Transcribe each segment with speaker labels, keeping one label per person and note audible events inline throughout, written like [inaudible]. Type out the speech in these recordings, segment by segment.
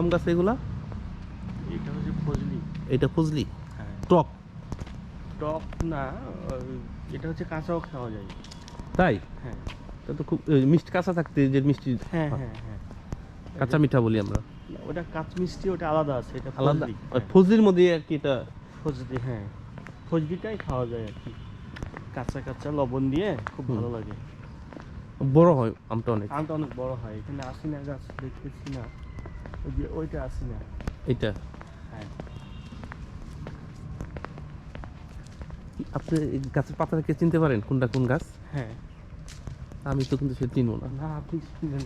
Speaker 1: আম গাছ এগুলা?
Speaker 2: এটা হচ্ছে ফজলি।
Speaker 1: এটা ফজলি?
Speaker 2: হ্যাঁ।
Speaker 1: টক?
Speaker 2: টক না এটা হচ্ছে কাঁচাও খাওয়া যায়।
Speaker 1: তাই?
Speaker 2: হ্যাঁ।
Speaker 1: এটা তো খুব মিষ্টি কাঁচা থাকতে যে মিষ্টি
Speaker 2: হ্যাঁ হ্যাঁ। হ্যাঁ
Speaker 1: কাঁচা মিঠা বলি আমরা।
Speaker 2: ওটা কাঁচ মিষ্টি ওটা আলাদা আছে এটা
Speaker 1: আলাদা? ফজলির মধ্যে আর কি এটা?
Speaker 2: ফজলি হ্যাঁ। ফজলিটাই খাওয়া যায় আর কি। কাঁচা কাঁচা লবণ দিয়ে খুব ভালো লাগে।
Speaker 1: বড় হয় আমটা অনেক।
Speaker 2: আমটা অনেক বড় হয় এখানে আসিনা গাছ দেখতেছি না। ওই যে ওইটা আসিনা
Speaker 1: এটা
Speaker 2: হ্যাঁ
Speaker 1: আপনি এই গাছের পাতা কে চিনতে পারেন? কোনটা কোন গাছ?
Speaker 2: হ্যাঁ।
Speaker 1: আমি তো কিন্তু সে চিনবো না।
Speaker 2: না আপনি চিনেন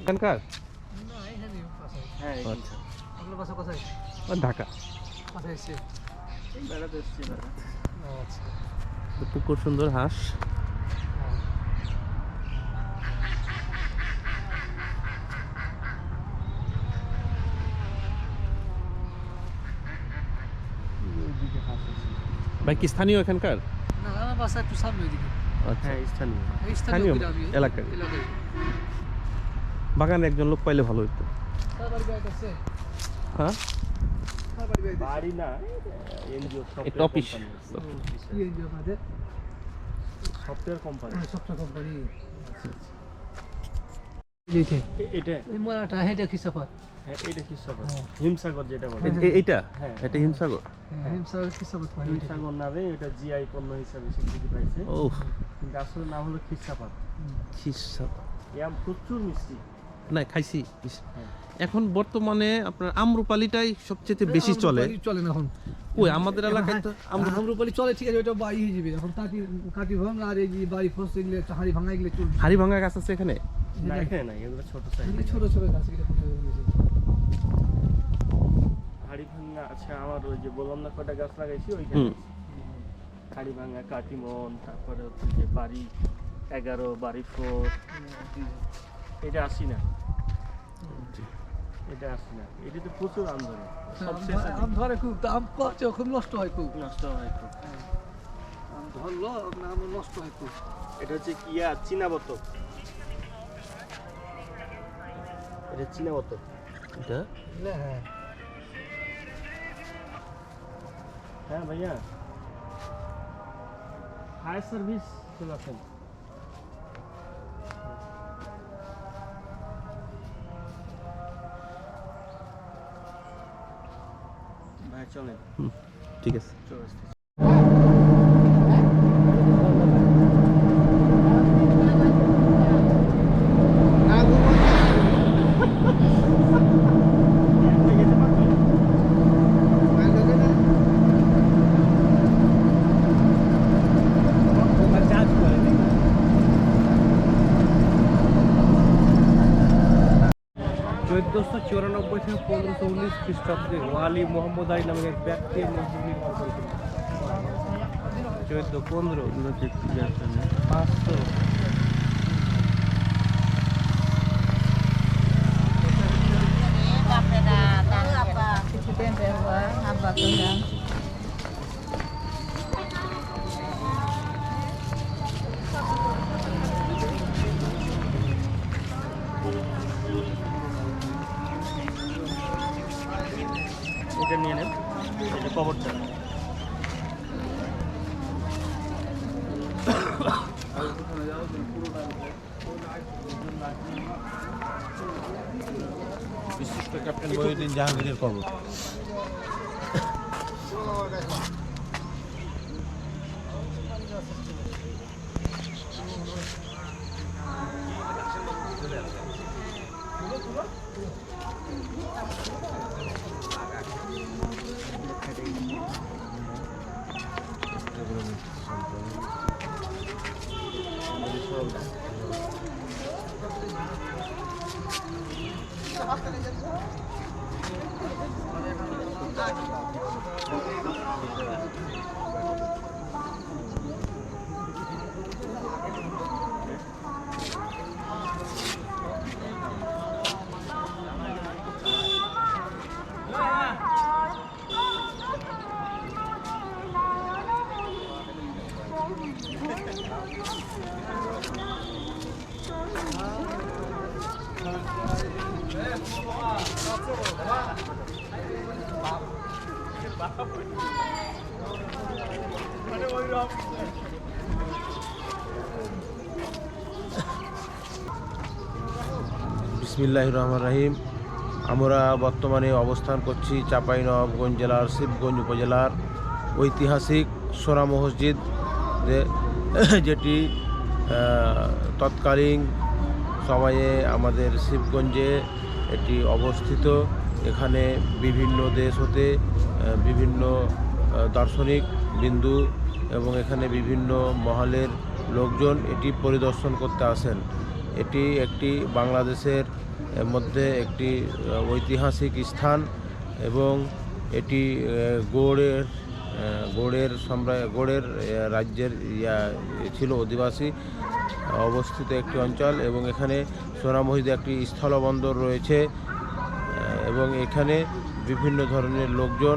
Speaker 1: এখানকার?
Speaker 3: না
Speaker 2: হ্যাঁ
Speaker 1: আচ্ছা।
Speaker 3: আপনার বাসা কোথায়?
Speaker 1: ঢাকা।
Speaker 3: কোথায় এসছে
Speaker 2: বেড়াতে এসছি
Speaker 3: আচ্ছা।
Speaker 1: তো পুকুর সুন্দর হাঁস
Speaker 3: হ্যাঁ।
Speaker 2: ওইদিকে হাঁস আছে
Speaker 1: ভাই কি স্থানীয় এখানকার?
Speaker 3: না আমার বাসা একটু সামনে ওইদিকে।
Speaker 1: আচ্ছা।
Speaker 2: হ্যাঁ স্থানীয়।
Speaker 1: স্থানীয়
Speaker 3: স্থানীয়
Speaker 1: এলাকার। বাগানে একজন লোক পাইলে ভালো হতো হ্যাঁ?
Speaker 3: তার বাড়ি বাইরে
Speaker 2: না এনজিও
Speaker 1: একটা অফিস
Speaker 3: কি এনজিও আপনাদের?
Speaker 2: সফটওয়্যার কোম্পানি
Speaker 3: সফটওয়্যার কোম্পানি
Speaker 2: এটা?
Speaker 3: এই মরাটা হেঁটে খিসাফাত
Speaker 2: হ্যাঁ এটা কি
Speaker 3: হ্যাঁ।
Speaker 2: হিমসাগর যেটা বলে।
Speaker 1: এ- এ- এইটা?
Speaker 2: হ্যাঁ।
Speaker 1: এটা হিমসাগর?
Speaker 3: হিমসাগর খিসাফাত
Speaker 2: হিমসাগর নামে এটা জিআই পণ্য হিসাবে স্বীকৃতি পাইছে।
Speaker 1: ও
Speaker 2: কিন্তু আসলে নাম হলো খিসাপাত
Speaker 1: খিসাগর
Speaker 2: এম প্রচুর মিষ্টি।
Speaker 1: না খাইছি।
Speaker 2: হ্যাঁ।
Speaker 1: এখন বর্তমানে আপনার আম্রপালিটাই সবচেয়ে বেশি চলে।
Speaker 3: চলে না এখন।
Speaker 1: ওই আমাদের এলাকায় তো আম্র
Speaker 3: আমরুপালি চলে ঠিক আছে ওইটা বাড়ি হয়ে যাবে। এখন কাটি কাটি ভাঙা আর এই বাড়ি ফসে গেলে হাড়ি ভাঙা গেলে চলবে।
Speaker 1: হাড়ি ভাঙা গাছ আছে এখানে?
Speaker 2: না এখানে না এগুলো ছোট সাইজ।
Speaker 3: ছোট ছোট গাছ এগুলো কোনো কিছু না।
Speaker 2: হাড়ি ভাঙা আচ্ছা আমার ওই যে বললাম না কটা গাছ লাগাইছি ওইখানে। হাড়ি ভাঙা কাটিমন তারপরে হচ্ছে যে বাড়ি এগারো বাড়ি ফোর। এটা আসি না। এটা আসি না। এটা তো প্রচুর আম ধরে।
Speaker 3: আম- ধরে খুব আম খুব নষ্ট হয় খুব।
Speaker 2: নষ্ট হয় খুব।
Speaker 3: আম ধরলো না আম নষ্ট হয় খুব।
Speaker 2: এটা হচ্ছে কিয়া চীনা বতক এটা চীনা বতক
Speaker 1: এটা
Speaker 3: হ্যাঁ।
Speaker 2: হ্যাঁ ভাইয়া ফায়ার সার্ভিস চলাছেন ভাই চলেন
Speaker 1: হুম, ঠিক আছে
Speaker 2: চলে আসতেছি।
Speaker 1: চোদ্দোশো চুরানব্বই থেকে পনেরোশো উনিশ খ্রিস্টাব্দে ওয়ালি মোহাম্মদ আলী নামে এক ব্যক্তি মসজিদ নির্মাণ করেছিলেন। চোদ্দ পনেরো। পাঁচশো
Speaker 4: বিশিষ্ট ক্যাপ্টেন মহিউদ্দিন জাহাঙ্গীরের কবর বিসমিল্লাহ রহমান রাহিম। আমরা বর্তমানে অবস্থান করছি চাঁপাইনবাবগঞ্জ জেলার শিবগঞ্জ উপজেলার ঐতিহাসিক সোনা মসজিদ যেটি তৎকালীন সময়ে আমাদের শিবগঞ্জে এটি অবস্থিত। এখানে বিভিন্ন দেশ হতে বিভিন্ন দার্শনিক বিন্দু এবং এখানে বিভিন্ন মহলের লোকজন এটি পরিদর্শন করতে আসেন। এটি একটি বাংলাদেশের আহ, মধ্যে একটি ঐতিহাসিক স্থান এবং এটি গৌড়ের গৌড়ের সম্রা গৌড়ের রাজ্যের ইয়া ছিল অধিবাসী অবস্থিত একটি অঞ্চল এবং এখানে সোনামহিদে একটি স্থলবন্দর রয়েছে এবং এখানে বিভিন্ন ধরনের লোকজন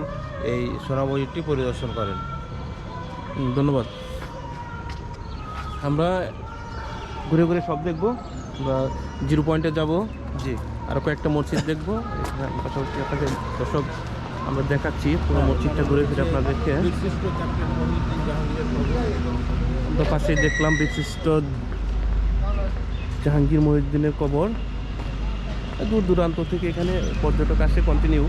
Speaker 4: এই সোনামহিদটি পরিদর্শন করেন।
Speaker 1: ধন্যবাদ। আমরা ঘুরে ঘুরে সব দেখব বা জিরো পয়েন্টে যাব।
Speaker 4: জি
Speaker 1: আরও কয়েকটা মসজিদ দেখব। এখানে দর্শক, আমরা দেখাচ্ছি পুরো মসজিদটা ঘুরে ফিরে আপনাদেরকে। তো পাশে দেখলাম বিশিষ্ট জাহাঙ্গীর মহিউদ্দিনের কবর। দূর দূরান্ত থেকে এখানে পর্যটক আসে কন্টিনিউ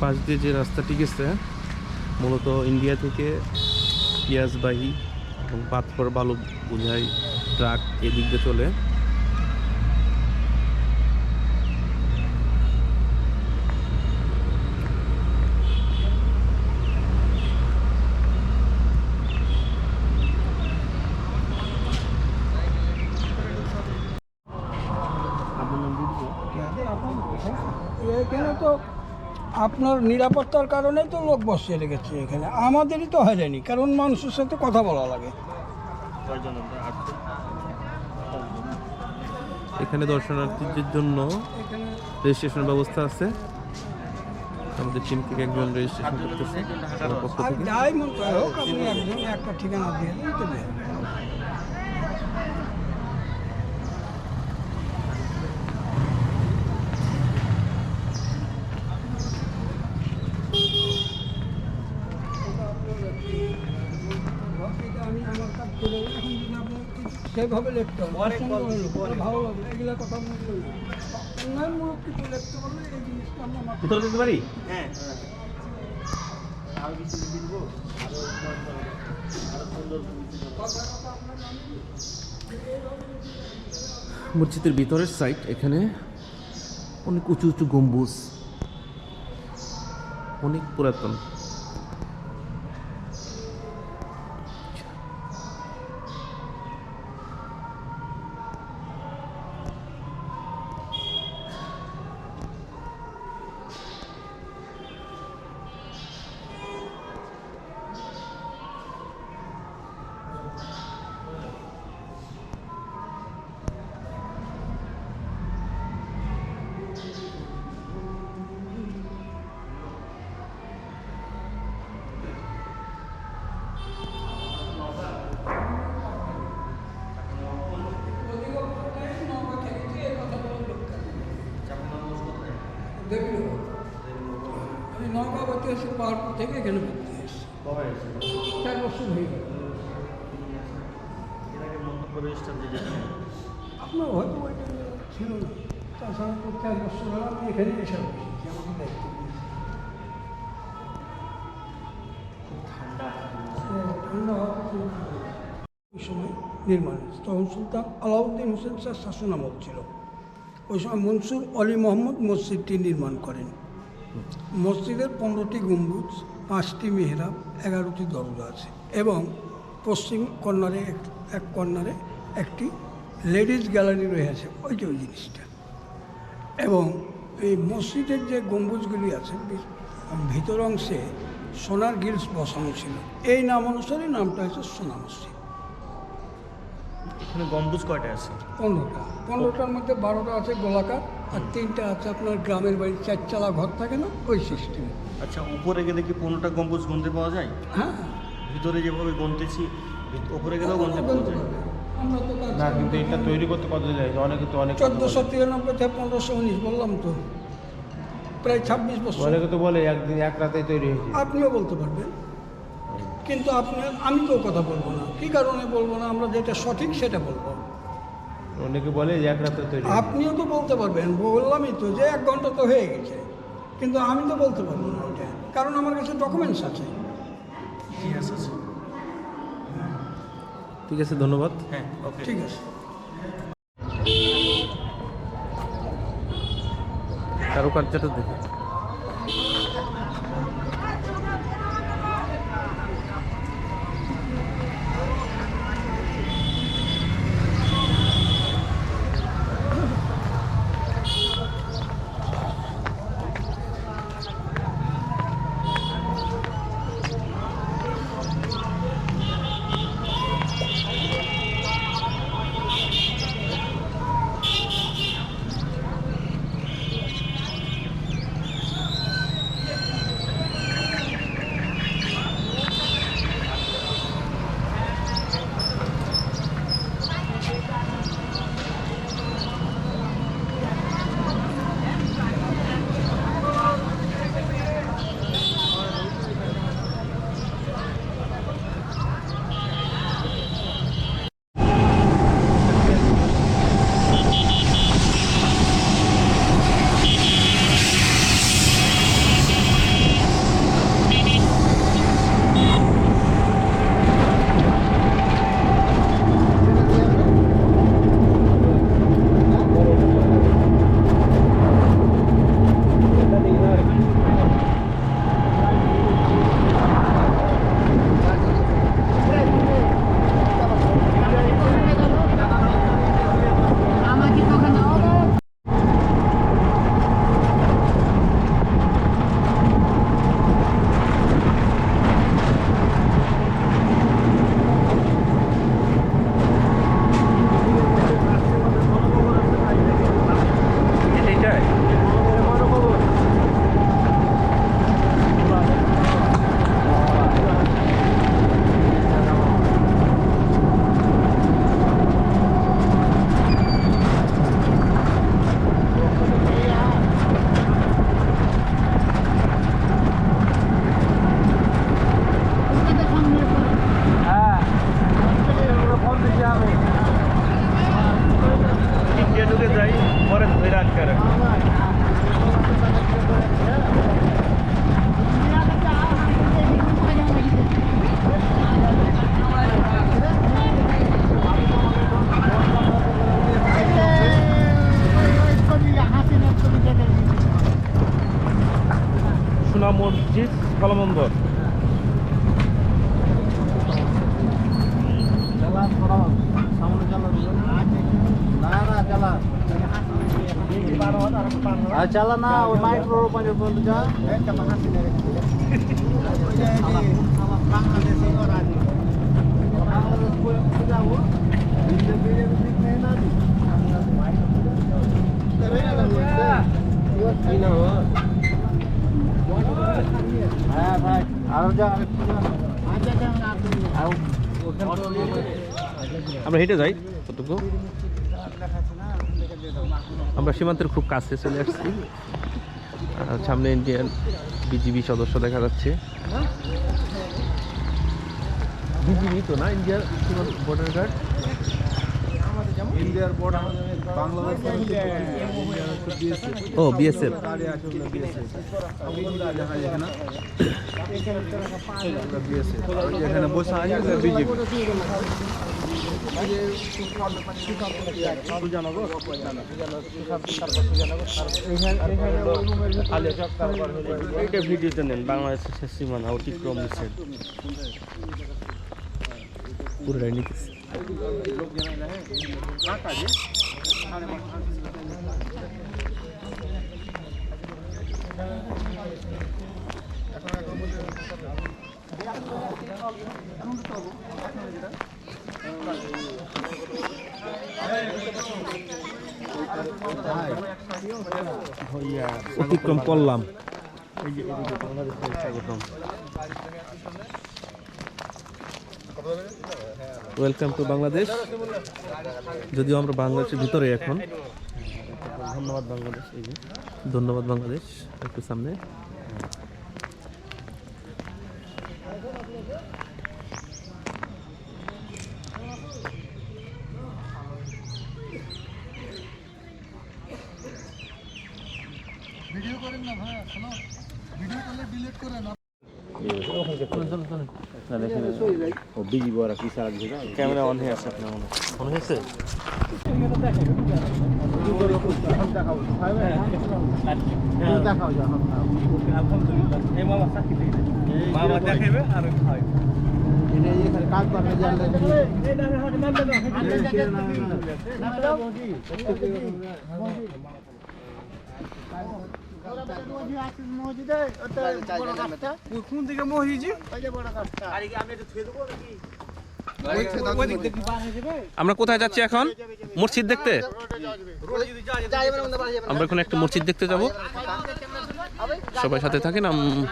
Speaker 1: পাশ দিয়ে যে রাস্তাটি গেছে, মূলত ইন্ডিয়া থেকে পেঁয়াজবাহী এবং পাথর বালু বোঝাই ট্রাক এদিক দিয়ে চলে
Speaker 5: এখানে তো আপনার নিরাপত্তার কারণেই তো লোক বসিয়ে রেখেছে এখানে। আমাদেরই তো হয়রানি কারণ মানুষের সাথে কথা বলা লাগে।
Speaker 1: এখানে দর্শনার্থীদের জন্য রেজিস্ট্রেশন ব্যবস্থা আছে। আমাদের টিম থেকে একজন রেজিস্ট্রেশন করতেছে।
Speaker 5: যাই মন হোক আপনি একজন একটা ঠিকানা দিয়ে তো দিয়ে দেবেন। এটা আমি আমার কাজ করে এখন যদি আপনার লিখতে হবে। ভালো লাগল এগুলো কথা মনে করি অন্যায়মূলক কিছু লিখতে পারলে এই জিনিসটা আমরা
Speaker 1: ভিতরে পারি?
Speaker 2: হ্যাঁ। আরও কিছু দিব আরও আরও সুন্দর
Speaker 1: মসজিদের ভিতরের সাইড এখানে অনেক উঁচু উঁচু গম্বুজ অনেক পুরাতন।
Speaker 5: এসে পাহাড়পুর থেকে এখানে ভর্তি চার বছর হয়ে গেল। আপনার হয়তো ওইটা ছিল না। তাছাড়া তো চার বছর হলো আমি এখানে এসে বসেছি আমাকে দায়িত্ব হ্যাঁ, ঠান্ডা। ওই সময় নির্মাণ তখন সুলতান আলাউদ্দিন হোসেন স্যার শাসন আমল ছিল। ওই সময় মনসুর আলী মোহাম্মদ মসজিদটি নির্মাণ করেন। মসজিদের পনেরোটি গম্বুজ পাঁচটি মেহরাব এগারোটি দরজা আছে এবং পশ্চিম কর্নারে এক কর্নারে একটি লেডিস গ্যালারি রয়েছে ওই যে ওই জিনিসটা। এবং এই মসজিদের যে গম্বুজগুলি আছে ভিতর অংশে সোনার গিলস বসানো ছিল এই নাম অনুসারে নামটা হচ্ছে সোনা মসজিদ।
Speaker 2: এখানে গম্বুজ কয়টা আছে?
Speaker 5: পনেরোটা। পনেরোটার মধ্যে বারোটা আছে গোলাকার আর তিনটা আছে আপনার গ্রামের বাড়ি চারচালা ঘর থাকে না ওই সিস্টেমে
Speaker 2: আচ্ছা উপরে গেলে কি পনেরোটা গম্বুজ গুনতে পাওয়া যায়?
Speaker 5: হ্যাঁ।
Speaker 2: ভিতরে যেভাবে গুনতেছি উপরে গেলেও গুনতে পাওয়া যায়।
Speaker 4: না কিন্তু এটা তৈরি করতে কত যায়? অনেকে তো অনেক
Speaker 5: চোদ্দোশো তিরানব্বই থেকে পনেরোশো উনিশ বললাম তো। প্রায় ছাব্বিশ বছর।
Speaker 4: অনেকে তো বলে একদিন এক রাতেই তৈরি হয়েছে।
Speaker 5: আপনিও বলতে পারবেন। কিন্তু আপনি আমি তো ও কথা বলব না। কী কারণে বলব না? আমরা যেটা সঠিক সেটা বলব।
Speaker 4: অনেকে বলে যে এক রাতে তৈরি
Speaker 5: আপনিও তো বলতে পারবেন বললামই তো যে এক ঘণ্টা তো হয়ে গেছে। কিন্তু আমি তো বলতে পারব না ওইটা কারণ আমার কাছে ডকুমেন্টস আছে।
Speaker 2: আছে
Speaker 1: ঠিক আছে ধন্যবাদ।
Speaker 2: হ্যাঁ ওকে
Speaker 5: ঠিক আছে।
Speaker 1: কারুকার্যটা দেখে।
Speaker 6: চালা না ওই মাইক্রো পঞ্চাশ পর্যন্ত যা হ্যাঁ ভাই আর যা।
Speaker 1: আমরা হেঁটে যাই কতটুকু? আমরা সীমান্তের খুব কাছে চলে আসছি। সামনে ইন্ডিয়ান বিজিবি সদস্য দেখা যাচ্ছে। বিজিবি তো না ইন্ডিয়ার ভোটার কার্ড
Speaker 6: ইন্ডিয়ার বর্ডার বাংলাদেশ
Speaker 1: ও বিএসএফ
Speaker 6: এখানে বসে আছে বিজেপি
Speaker 7: এইটা ভিডিওতে নেন বাংলাদেশের সীমানা অতিক্রম নিষেধ
Speaker 1: অতিক্রম করলাম। ওয়েলকাম টু বাংলাদেশ যদিও আমরা বাংলাদেশের ভিতরে এখন।
Speaker 7: ধন্যবাদ বাংলাদেশ
Speaker 1: ধন্যবাদ বাংলাদেশ, একটু সামনে
Speaker 4: ভিডিও করেন না ভাই শোনো ভিডিও করলে ডিলিট করেন
Speaker 7: ক্যামেরা অন হয়ে আছে আপনার মনে হয়।
Speaker 1: মনে হয়েছে
Speaker 6: দেখাও যা
Speaker 7: মামা দেখাইবে আর খাই
Speaker 6: কাজ করতে জানলে
Speaker 8: কোন দিকে মহিজি
Speaker 1: আমরা কোথায় যাচ্ছি এখন? মসজিদ দেখতে? আমরা এখন একটা মসজিদ দেখতে যাব। সবাই সাথে থাকেন আম-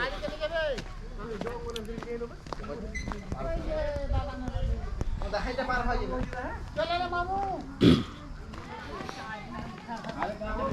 Speaker 1: [coughs]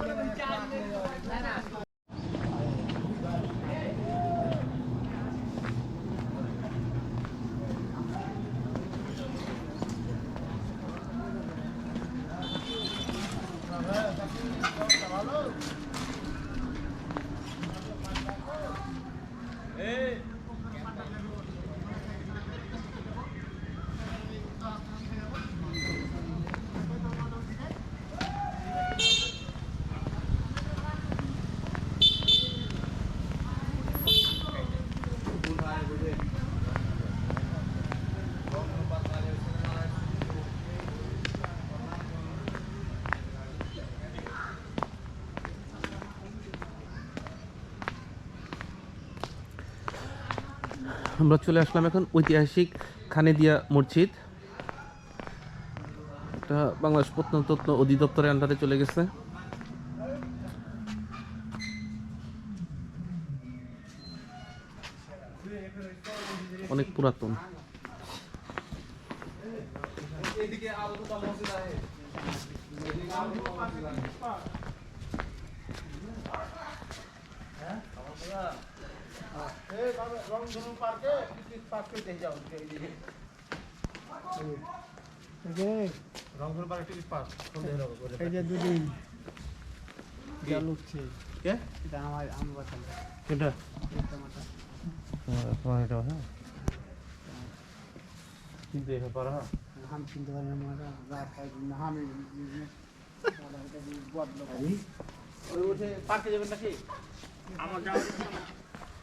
Speaker 1: আমরা চলে আসলাম এখন ঐতিহাসিক খানেদিয়া মসজিদ। এটা বাংলাদেশ প্রত্নতত্ত্ব অধিদপ্তরের আন্ডারে চলে গেছে। অনেক পুরাতন।
Speaker 9: এই যে দুদিন। জল উঠছে এটা আমার আমি বাঁচালো
Speaker 7: এটা
Speaker 9: হাম চিনতে পারি না মারা রাত খাই না
Speaker 6: পার্কে যাবেন নাকি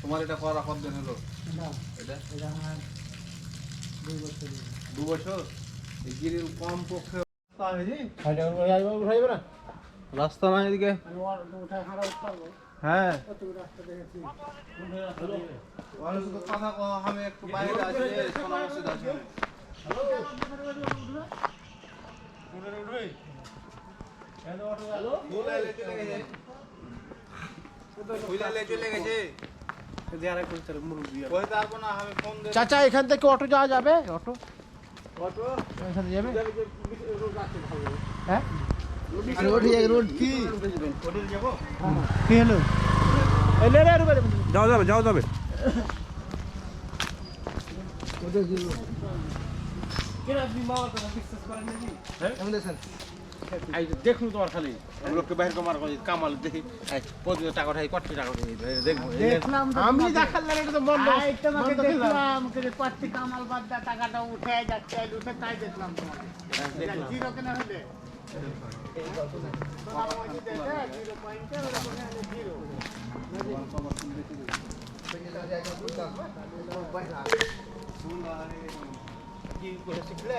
Speaker 4: তোমার এটা করা কতদিন হলো? এটা দু বছর? এই গিরির কম পক্ষে রাস্তা না এদিকে। হ্যাঁ। কথা আমি একটু বাইরে আছি সোনা মসজিদ আছি? ফুলাইলে চলে
Speaker 6: চাচা এখান থেকে অটো যাওয়া যাবে? অটো?
Speaker 4: অটো?
Speaker 6: এখান থেকে যাবে? হ্যাঁ? যাবে রোড কি? কি হলো? এই লে রে রুবে
Speaker 1: যাওয়া যাবে যাবে
Speaker 4: দেখুন তোমার খালি। লোককে বাইরে তোমার কামাল দেখি। প্রতিদিন টাকা উঠাই কত টাকা দেখব
Speaker 6: দেখলাম আমি দেখালাম এটা তো বন্ধ।
Speaker 7: তোমাকে
Speaker 6: দেখলাম।
Speaker 7: দেখলাম কামাল বাদ দেওয়া টাকাটা উঠে যাচ্ছে উঠে তাই দেখলাম তোমাকে। জিরো কেনা হলে তোমার মসজিদে জিরো পয়েন্টে জিরো
Speaker 4: কি করে শিখলে?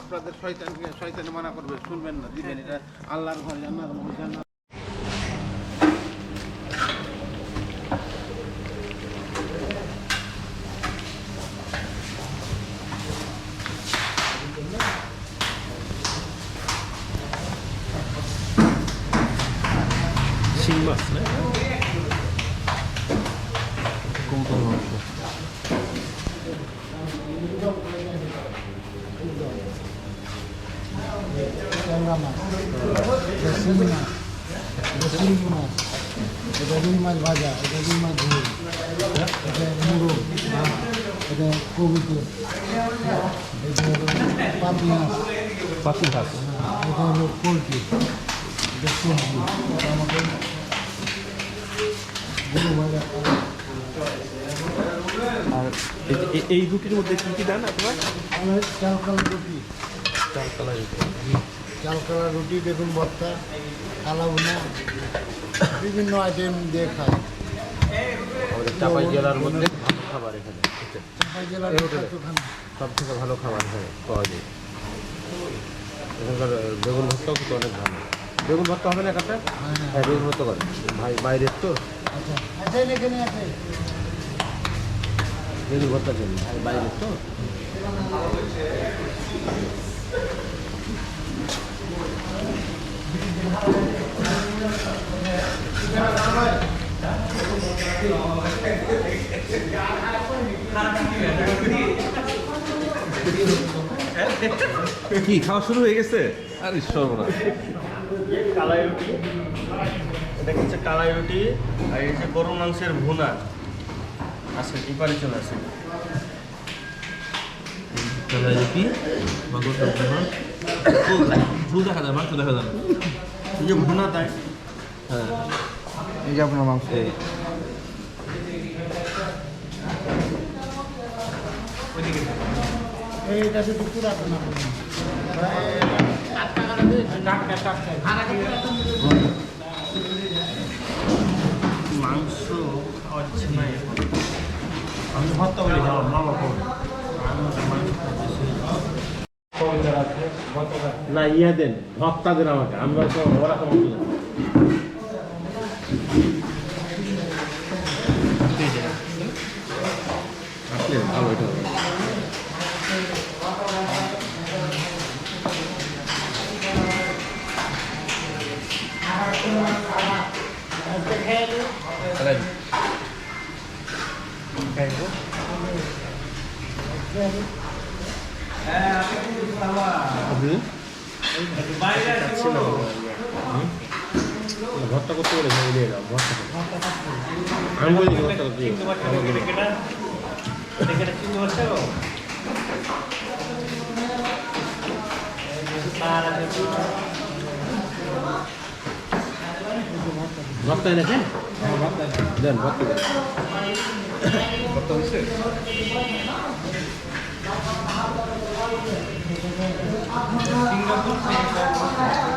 Speaker 4: আপনাদের শয়তানকে শয়তানে মানা করবে শুনবেন না দিবেন। এটা আল্লাহর ঘর জান্নাত জান্নাত
Speaker 1: শিং মাছ না কৌতল মাংস
Speaker 6: ট্যাংরা মাছ এটা শিঙি মাছ এটা শিঙি মাছ এটা রুই মাছ ভাজা এটা রুই মাছ ঝোল এটা মুড়ো এটা কবিতে এটা হলো পাপি মাছ
Speaker 1: পাতি শাক
Speaker 6: এটা হলো পোলট্রি এটা সবজি এটা আমাকে গরু ভাজা
Speaker 1: আর এই রুটির মধ্যে কি কি দেন আপনারা?
Speaker 6: আমার চাল কালা রুটি।
Speaker 1: চাল রুটি।
Speaker 6: চালকালা রুটি বেগুন ভর্তা কালা ভুনা বিভিন্ন আইটেম দিয়ে খাই
Speaker 4: আমাদের চাপাই জেলার মধ্যে ভালো খাবার এখানে।
Speaker 6: চাঁপাই জেলার
Speaker 4: সব থেকে ভালো খাবার এখানে পাওয়া যায়। এখানকার বেগুন ভর্তাও কিন্তু অনেক ভালো। বেগুন ভর্তা হবে না এখানটা হ্যাঁ। বেগুন ভর্তা করে। ভাই বাইরের তো?
Speaker 6: আচ্ছা। আচ্ছা এখানে আছে।
Speaker 4: বেগুন তো?
Speaker 1: কি খাওয়া শুরু হয়ে গেছে? আরে সর্বনাশ।
Speaker 2: কালাই রুটি এটা হচ্ছে কালাই রুটি আর এই যে গরুর মাংসের ভুনা। আছে এপারে চলে আসে।
Speaker 1: কালাই রুটি মাংসটা দেখা যায় মাংস দেখা যায়।
Speaker 2: এই যে ভুনা তাই।
Speaker 1: হ্যাঁ।
Speaker 6: এই যে আপনার মাংস।
Speaker 1: এই।
Speaker 6: এইটা শুধু পুরাতন
Speaker 2: মাংস। খাওয়াচ্ছে না এখন
Speaker 4: আমি ভর্তা বলি বাবা না ইয়া দেন ভর্তা দেন আমাকে আমি হয়তো ওরা খাব
Speaker 1: আসলে ভালো এটা কালাই রুটি। হুম
Speaker 2: খাচ্ছি না
Speaker 4: ভর্তা করতে বলেছে ওই দিয়ে দাও ভর্তা করতে। আমি বলি ভর্তা করতে ভর্তা এনেছেন দেন ভর্তা দেন
Speaker 1: সিঙ্গাপুর